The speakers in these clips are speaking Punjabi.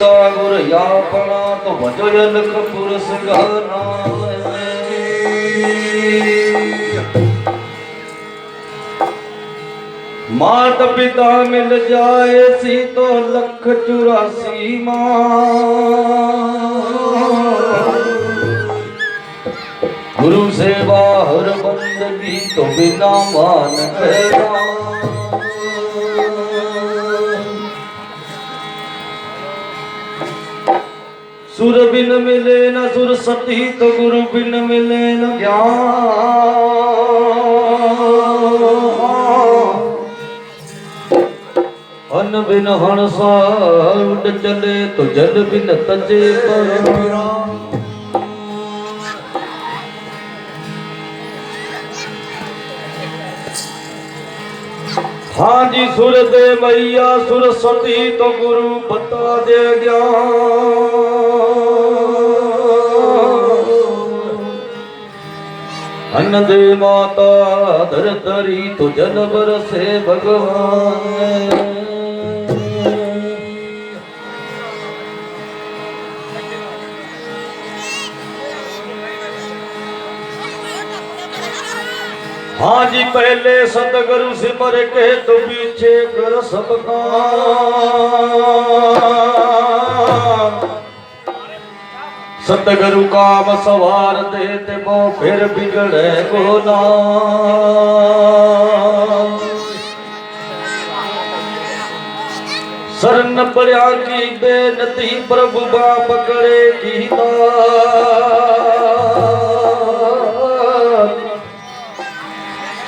ગુર યાપણા તો ભજો યલક પુરુષ માત પિતા મિલ જાય સી તો લખ ચુરાસી ગુરુ સેવા હર બંદગી તો બિના માન કહેવા ਸੁਰ ਬਿਨ ਮਿਲੇ ਨ ਸੁਰ ਸਤੀ ਤੋ ਗੁਰੂ ਬਿਨ ਮਿਲੇ ਨ। ਗਿਆਨ ਅਨ ਬਿਨ ਹਣਸਾ ਉੱਡ ਚਲੇ ਤੋ ਜਲ ਬਿਨ ਤਜੇ ਪਰਮਿਰਾ ਹਾਂਜੀ ਸੁਰ ਦੇ ਮਈਆ ਸੁਰ ਸਤੀ ਤੋ ਗੁਰੂ ਬਤਾ ਦੇ ਗਿਆ। ਅਨ ਦੇ ਮਾਤਾ ਧਰਤਰੀ ਤੁਜਨ ਬਰਸੇ ਭਗਵਾਨ। ਹਾਂ ਜੀ ਪਹਿਲੇ ਸਤਗੁਰੂ ਸਿਮਰ ਕੇ ਤੂੰ ਪਿੱਛੇ ਕਰ ਸਭ ਕਾ ਸਤਗੁਰੂ ਕਾਮ ਸਵਾਰ ਦੇ ਤੇ ਮੋ ਫਿਰ ਬਿਗੜੇ ਕੋ ਨਾਮ ਸਰਨ ਪਰਿਆ ਕੀ ਬੇਨਤੀ ਪ੍ਰਭੂ ਬਾਪ ਕਰੇ ਕੀਤਾ।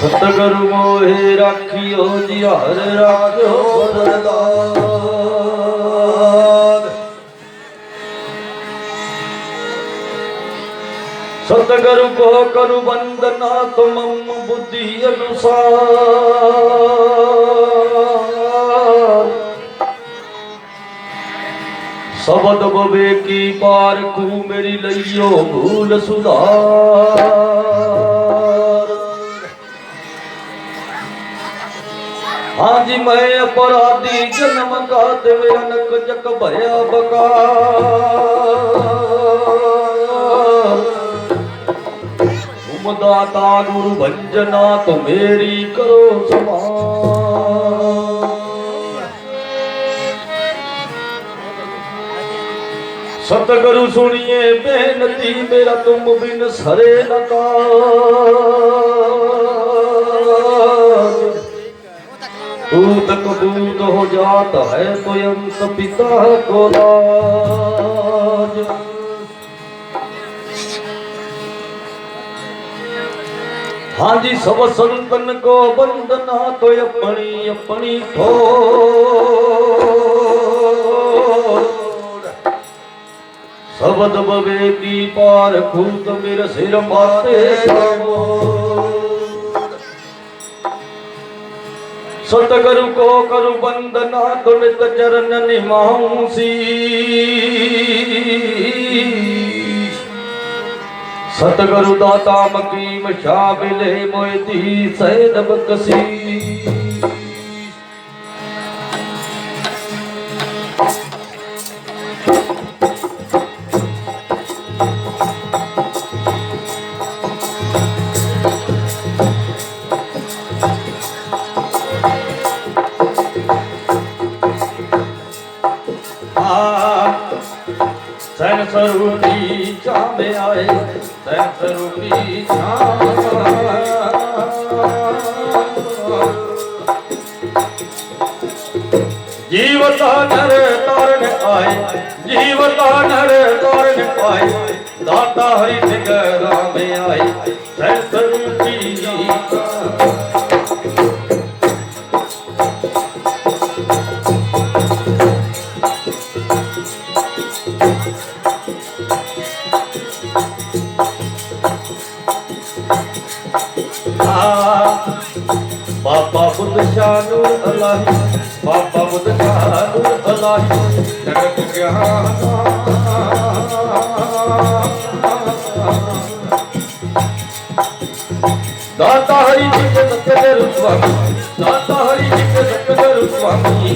ਸਤਗੁਰੂ ਮੋਹਿ ਰਾਖਿਓ ਜੀ ਹਰ ਰਾਖਿਓ ਬਦਲਾ सतगुरु को करु वंदना तुम बुद्धि अनुसार सबद बवे की पार कू मेरी लइयो भूल सुधार हाँ जी मैं अपराधी जन्म का दिव्य अनक जक भया बकार ਦਾਤਾ ਗੁਰੂ ਭੰਜਨਾ ਤੋ ਮੇਰੀ ਕਰੋ ਸਮਾਨ। ਸਤਗੁਰੂ ਸੁਣੀਏ ਬੇਨਤੀ, ਮੇਰਾ ਤੁਮ ਬਿਨ ਸਰੇ ਲਗਾ ਤੂੰ ਤਕ ਬੂਦ ਹੋ ਜਾਤ ਹੈ ਕੋਈ ਅੰਤ ਪਿਤਾ ਕੋ ਰਾਜ ਹਾਂਜੀ, ਸਭ ਸੰਤਨ ਕੋ ਬੰਦਨਾ ਤੋਇ ਆਪਣੀ ਆਪਣੀ ਠੋਰ ਸਬਦ ਬਵੇ ਕੀ ਪਾਰ ਖੂਤ ਮੇਰ ਸਿਰ ਮਾਤੇ ਸਤਗੁਰੂ ਕੋ ਕਰੁ ਬੰਦਨਾ ਤੁਮਿਤ ਚਰਨ ਨਿਮਾਉਂ ਸੀ। ਸਤਗੁਰੂ ਦਾਤਾ ਮਕੀਮ ਸ਼ਾਹ ਬਿਲੇ ਮੋਇਦੀ ਸਹਿਬ ਕਸੀ। زيور تر آئي زيور ترڻ آئي داتا هري جڳهه آئي बाबा बुद्ध शानू अलाही बाबा बुद्ध शानू अलाही जगत ज्ञान। दाता हरि जी के सत्य के रूप स्वामी दाता हरि जी के सत्य के रूप स्वामी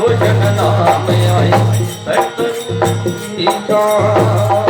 हो जन नाम आई तक इंद्रिय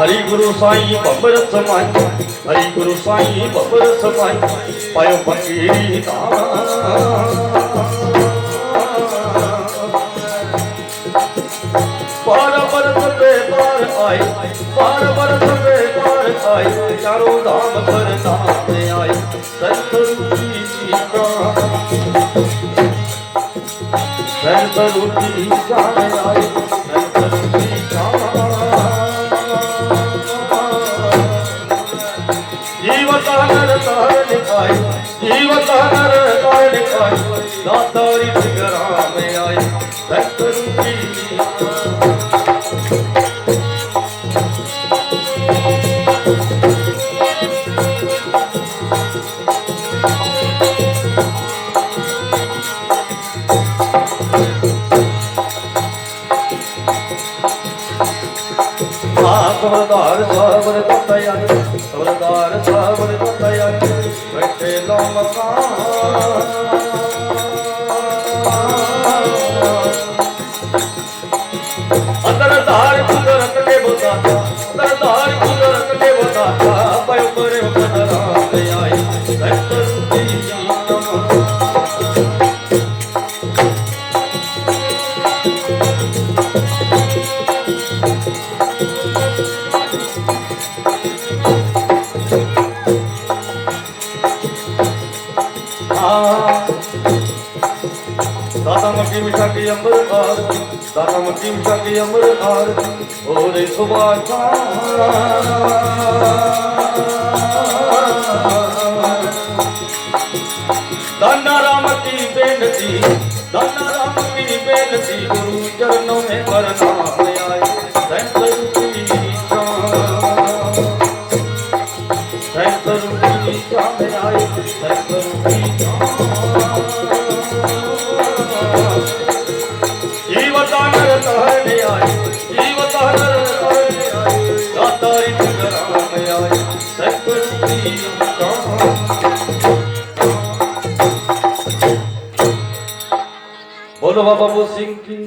ਹਰੀ ਗੁਰੂ ਸਾਈਂ ਬੱਬਰ ਸਮਾਈ, ਹਰੀ ਗੁਰੂ ਸਾਈਂ ਬੱਬਰ ਸਮਾਈ, ਪਾਇਓ ਫਕੀਰੀ ਦਾ ਪਾਰ ਬਰਸ ਤੇ ਪਾਰ ਆਈ ਪਾਰ ਬਰਸ ਤੇ ਪਾਰ ਆਈ ਚਾਰੋਂ ਧਾਮ ਸਰਨਾਮ ਆਈ ਸਤਿਗੁਰੂ ਜੀ ਜਾਣ ਆਈ ਸਤਿਗੁਰੂ ਜੀ ਜਾਣ ਜੀਵਤਾ ਨਰ ਤਾਰਨ ਆਈ ਜੀਵਤਾ ਨਰ ਤਾਰਨ ਆਈ ਦਾਤਾਰੀ ਸਿਗਰਾਮ ਆਈ ਸਤਿਗੁਰੂ ਜੀ ਆ घरु তারাম টিম চাকি আমার আর ওরে সবাই धन्ना राम की बेनती धन्ना राम की बेनती गुरु चरणों में करना ਬੋਲੋ ਬਾਬਾ ਬੋ ਸਿੰਘ ਕੀ